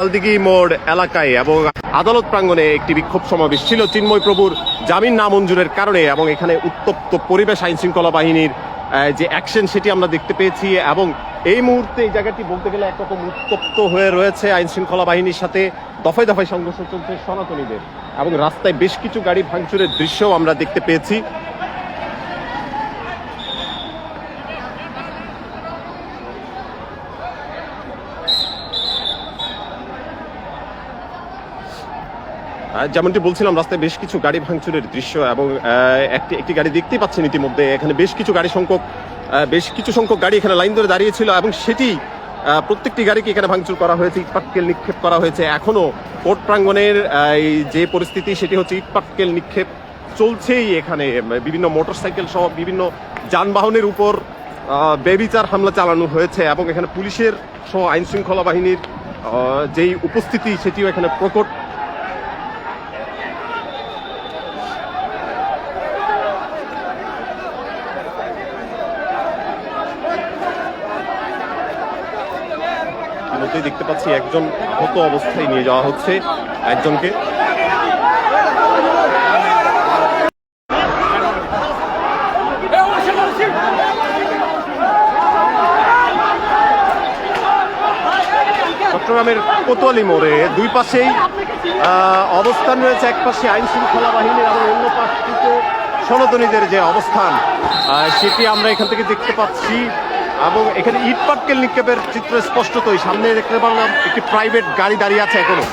লালদিঘি মোড় এলাকায় এবং আদালত প্রাঙ্গণে একটি বিক্ষোভ সমাবেশ ছিল। চিন্ময় প্রভুর জামিন নামঞ্জুরের কারণে এবং এখানে উত্তপ্ত পরিবেশ আইন শৃঙ্খলা বাহিনীর যে অ্যাকশন সেটি আমরা দেখতে পেয়েছি এবং এই মুহূর্তে এই জায়গাটি বলতে গেলে একরকম উত্তপ্ত হয়ে রয়েছে আইন শৃঙ্খলা বাহিনীর সাথে। দফায় দফায় সংঘর্ষ চলছে সনাতনীদের এবং রাস্তায় বেশ কিছু গাড়ি ভাঙচুরের দৃশ্যও আমরা দেখতে পেয়েছি। যেমনটি বলছিলাম, রাস্তায় বেশ কিছু গাড়ি ভাঙচুরের দৃশ্য এবং একটি একটি গাড়ি দেখতেই পাচ্ছেন ইতিমধ্যে। এখানে বেশ কিছু গাড়ি সংখ্যক বেশ কিছু সংখ্যক গাড়ি এখানে লাইন ধরে দাঁড়িয়েছিল এবং সেটি প্রত্যেকটি গাড়িকে এখানে ভাঙচুর করা হয়েছে ইটপাটকেল নিক্ষেপ করা হয়েছে। এখনও কোর্ট প্রাঙ্গণের এই যে পরিস্থিতি, সেটি হচ্ছে ইটপাটকেল নিক্ষেপ চলছেই এখানে। বিভিন্ন মোটরসাইকেল সহ বিভিন্ন যানবাহনের উপর বেবিচার হামলা চালানো হয়েছে এবং এখানে পুলিশের সহ আইন শৃঙ্খলা বাহিনীর যেই উপস্থিতি, সেটিও এখানে প্রকট মধ্যেই দেখতে পাচ্ছি একজন হত অবস্থায় নিয়ে যাওয়া হচ্ছে একজনকে। চট্টগ্রামের কোতোয়ালি মোড়ে দুই পাশেই অবস্থান রয়েছে, এক পাশে আইন শৃঙ্খলা বাহিনীর এবং অন্য পাশটিতে সনাতনীদের যে অবস্থান সেটি আমরা এখান থেকে দেখতে পাচ্ছি। এবং এখানে ইট পাটকেল নিক্ষেপের চিত্র স্পষ্টতই সামনে দেখতে পারলাম, একটি প্রাইভেট গাড়ি দাঁড়িয়ে আছে এখনও।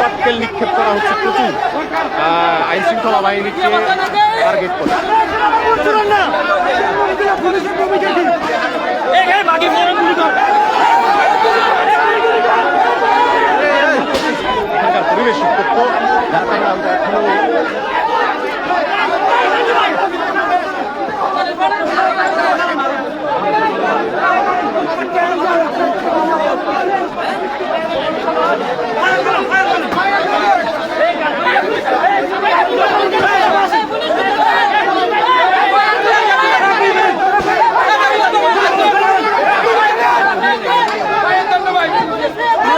পাটকেল নিক্ষেপ করা হচ্ছে প্রচুর। আইন শৃঙ্খলা বাহিনীকে টার্গেট করে। পরিবেশ উত্তপ্ত কারণে আমরা এখনও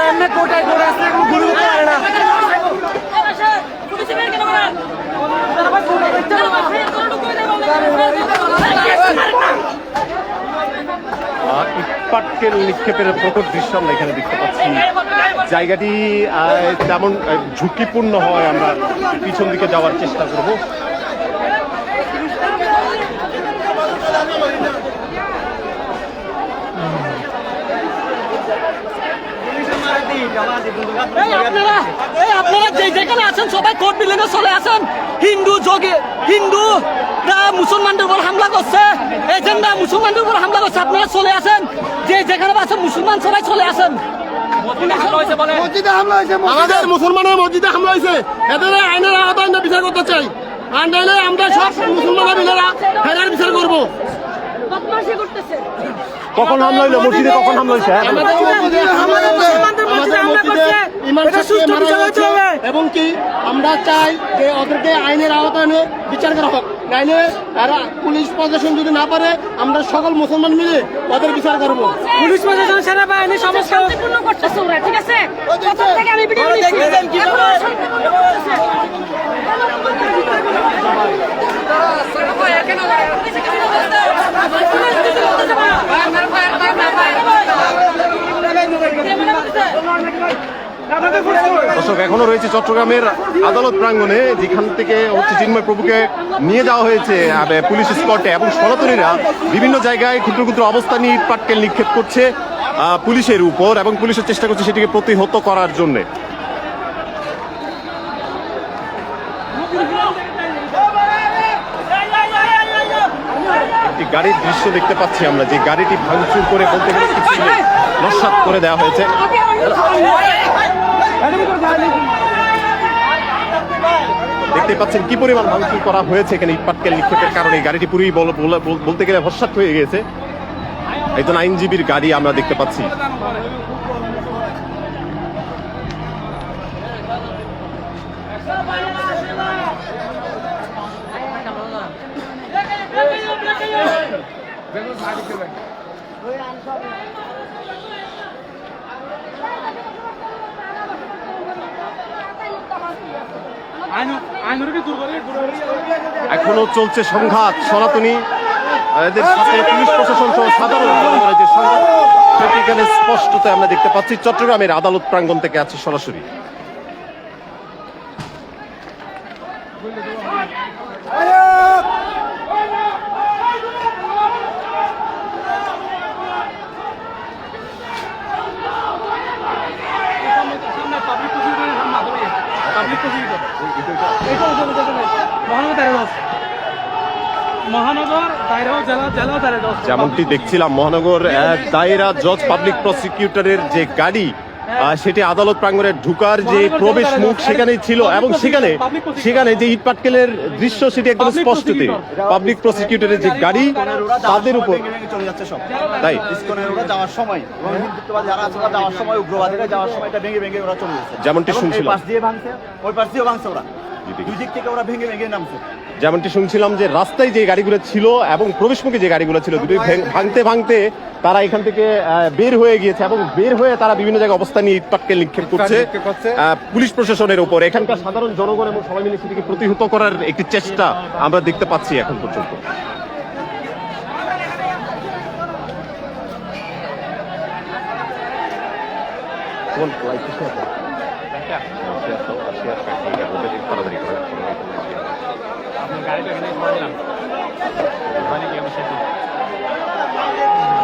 এমনি কোটায় করে আসলে এখন গুলি করতে পারে না আহ, ইটপাটকেল নিক্ষেপের প্রকট দৃশ্য আমরা এখানে দেখতে পাচ্ছি। জায়গাটি তেমন ঝুঁকিপূর্ণ হয় আমরা পিছন দিকে যাওয়ার চেষ্টা করব। আপনারা যে যেখানে আছেন সবাই কোর্ট বিল্ডিংয়ে চলে আসেন। হিন্দু যোগে, হিন্দু রা মুসলমানদের উপর হামলা করছে এজেন্ডা মুসলমানদের উপর হামলা করছে। আপনারা চলে আসেন যে যেখানে আছে মুসলমান সবাই চলে আসেন। মসজিদে হামলা হয়েছে আমাদের মুসলমানের মসজিদে হামলা হয়েছে। এদের আইনের আওতায় আমরা বিচার করতে চাই। আর নাইলে আমরা সব মুসলমানের মিলেরা ফেরার বিচার করব। কখন হামলা হইল? মসজিদে কখন হামলা হয়েছে? আমাদের মসজিদে হামলা হয়েছে। এবং কি আমরা চাই যে ওদেরকে আইনের আওতায় এনে বিচার করা হোক নাইলে এরা পুলিশ প্রশাসন যদি না পারে আমরা সকল মুসলমান মিলে ওদের বিচার করব পুলিশ প্রশাসন শান্তিপূর্ণ করতেছে ওরা ঠিক আছে প্রথম থেকে আমি ভিডিও নিচ্ছি দেখতেছেন কীভাবে? এখনও শান্তিপূর্ণ করতেছে। দর্শক, এখনও রয়েছে চট্টগ্রামের আদালত প্রাঙ্গণে, যেখান থেকে হচ্ছে চিন্ময় প্রভুকে নিয়ে যাওয়া হয়েছে পুলিশ স্পটে। এবং সনাতনীরা বিভিন্ন জায়গায় ক্ষুদ্র ক্ষুদ্র অবস্থা নিয়ে পাটকেল নিক্ষেপ করছে পুলিশের উপর, এবং পুলিশের চেষ্টা করছে সেটিকে প্রতিহত করার জন্য। একটি গাড়ির দৃশ্য দেখতে পাচ্ছি আমরা, যে গাড়িটি ভাঙচুর করে বলতে গেলে নস্যাৎ করে দেওয়া হয়েছে। দেখতে পাচ্ছেন কি পরিমাণ ভাঙচুর করা হয়েছে এখানে ইটপাটকেল নিক্ষেপের কারণে গাড়িটি পুরোই বল- বল- বল- বলতে গেলে ভরসাত হয়ে গেছে একজন আইনজীবীর গাড়ি আমরা দেখতে পাচ্ছি এখনও চলছে সংঘাত, সনাতনী এদের সাথে পুলিশ প্রশাসন সহ সাধারণ এখানে স্পষ্টত আমরা দেখতে পাচ্ছি। চট্টগ্রামের আদালত প্রাঙ্গণ থেকে আছে সরাসরি। জেলা দায়রা যেমনটি দেখছিলাম মহানগর দায়রা জজ পাবলিক প্রসিকিউটরের যে গাড়ি সেটি আদালত প্রাঙ্গণে ঢুকার যে প্রবেশ মুখ সেখানেই ছিল এবং সেখানে সেখানে যে ইটপাটকেলের দৃশ্য সেটি একদম স্পষ্টতে পাবলিক প্রসিকিউটরের যে গাড়ি তাদের উপর। তাই। যাওয়ার সময় যারা যাওয়ার সময় উগ্রবাদীরা যাওয়ার সময় এটা ভেঙে ভেঙে ওরা চলে যেমনটি শুনছিলাম। পাশ দিয়ে ভাঙছে ওই পাশ দিয়েও ভাঙছে ওরা। দুই দিক থেকে ওরা ভেঙে ভেঙে নামছে। যেমনটি শুনছিলাম যে রাস্তায় যে গাড়িগুলো ছিল এবং প্রবেশমুখী যে গাড়িগুলো ছিল দুটোই ভেঙ- ভাঙতে ভাঙতে তারা এখান থেকে আহ, বের হয়ে গিয়েছে এবং বের হয়ে তারা বিভিন্ন জায়গায় অবস্থান নিয়ে ইটপাটকে নিক্ষেপ করছে পুলিশ প্রশাসনের উপর এখানকার সাধারণ জনগণ এবং সবাই মিলে সেটিকে প্রতিহত করার একটি চেষ্টা আমরা দেখতে পাচ্ছি এখন পর্যন্ত কোন শেয়ার। Share share. ওটা একটু তাড়াতাড়ি করো। আহ,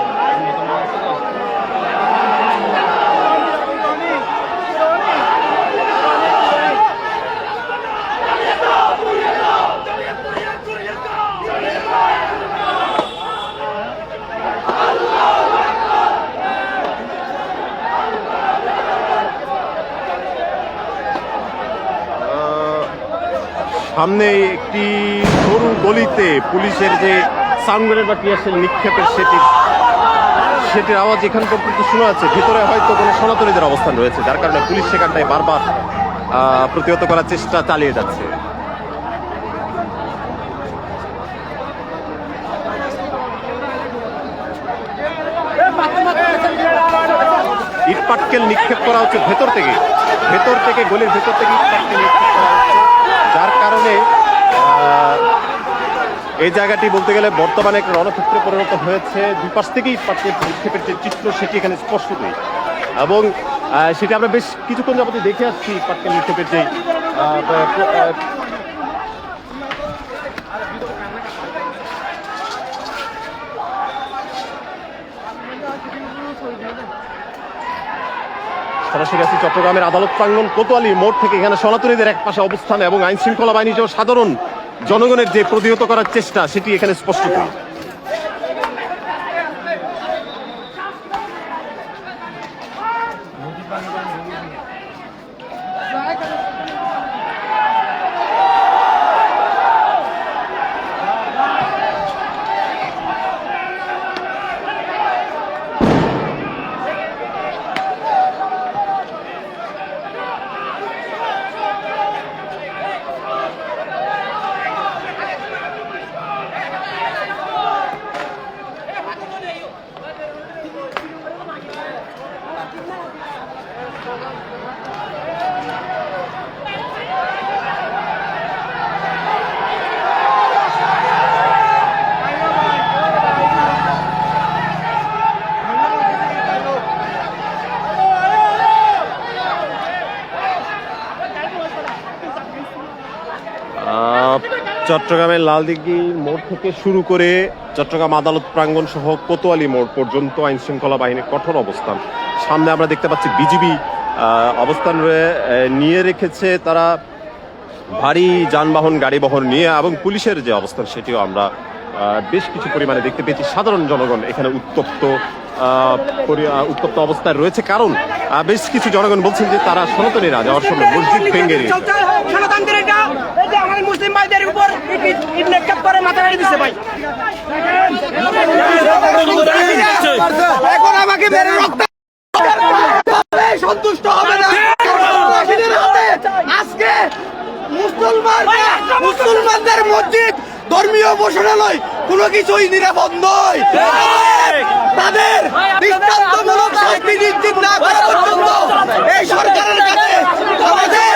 সামনে একটি সরু গলিতে পুলিশের যে সাউন্ড বা টিয়ারশেল নিক্ষেপের সেটি, সেটির আওয়াজ এখান পর্যন্ত শোনা যাচ্ছে। ভিতরে হয়তো কোনো সনাতনীদের অবস্থান রয়েছে, যার কারণে পুলিশ সেখানটায় বারবার প্রতিহত করার চেষ্টা চালিয়ে যাচ্ছে। ইট পাটকেল নিক্ষেপ করা হচ্ছে ভেতর থেকে। ভেতর থেকে, গলির ভেতর থেকে ইট পাটকেল নিক্ষেপ করা কারণে এই জায়গাটি বলতে গেলে বর্তমানে একটা রণক্ষেত্রে পরিণত হয়েছে। দুপাশ থেকেই পাটকেল নিক্ষেপের যে চিত্র, সেটি এখানে স্পষ্টতই। এবং সেটা আমরা বেশ কিছুক্ষণ যাবতে দেখে আসছি পাটকেল নিক্ষেপের যে সরাসরি চট্টগ্রামের আদালত প্রাঙ্গন কোতোয়ালি মোড় থেকে। এখানে সনাতনীদের এক পাশে অবস্থান এবং আইন শৃঙ্খলা বাহিনী সাধারণ জনগণের যে প্রতিহত করার চেষ্টা, সেটি এখানে স্পষ্ট চট্টগ্রামের লালদিঘি মোড় থেকে শুরু করে চট্টগ্রাম আদালত প্রাঙ্গণ সহ কোতোয়ালি মোড় পর্যন্ত আইন শৃঙ্খলা বাহিনীর কঠোর অবস্থান। সামনে আমরা দেখতে পাচ্ছি বিজিবি অবস্থান নিয়ে রেখেছে তারা ভারী যানবাহন গাড়ি বহন নিয়ে এবং পুলিশের যে অবস্থান সেটিও আমরা বেশ কিছু পরিমাণে দেখতে পেয়েছি। সাধারণ জনগণ এখানে উত্তপ্ত। উত্তপ্ত অবস্থায় রয়েছে। কারণ বেশ কিছু জনগণ বলছেন যে তারা সনাতনীরা যাওয়ার সময় মসজিদ ভেঙে নিয়ে সনাতনদেরটা এই যে আমাদের মুসলিম ভাইদের উপর করে মাথা দিচ্ছে ভাই। এখন আমাকে মেরে রক্ত সন্তুষ্ট হবে না। আজকে মুসলমান মুসলমানদের মসজিদ ধর্মীয় উপাসনালয় কোনো কিছুই নিরাপদ নয়। তাদের দৃষ্টান্তমূলক শাস্তি নিশ্চিত না করা পর্যন্ত এই সরকারের কাছে আমাদের।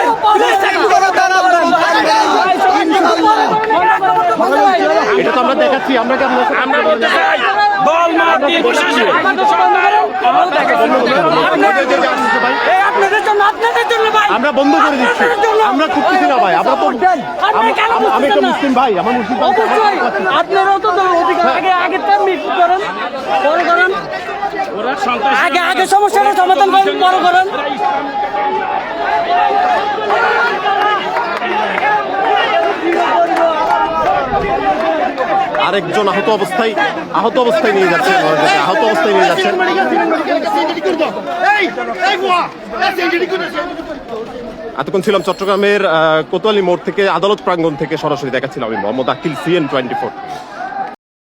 এটা তো আমরা দেখাচ্ছি আমরা কেমন আমরা বলতে চাই আপনাদের জন্য ভাই আমরা বন্ধ করে দিচ্ছি। আমরা করতেছি না ভাই। আমরা তো আমি- আমি একটা মুসলিম ভাই। আমার মুসলিম আপনারাও তো আগে আগে করেন বড় করেন। আগে আগে সমস্যাটা সমাধান করেন বড় করেন। আরেকজন আহত অবস্থায় আহত অবস্থায় নিয়ে যাচ্ছে আহত অবস্থায় নিয়ে করে এতক্ষণ ছিলাম চট্টগ্রামের কোতোয়ালি মোড় থেকে আদালত প্রাঙ্গণ থেকে সরাসরি দেখাচ্ছিলাম আমি, Mohammad Akil CN twenty four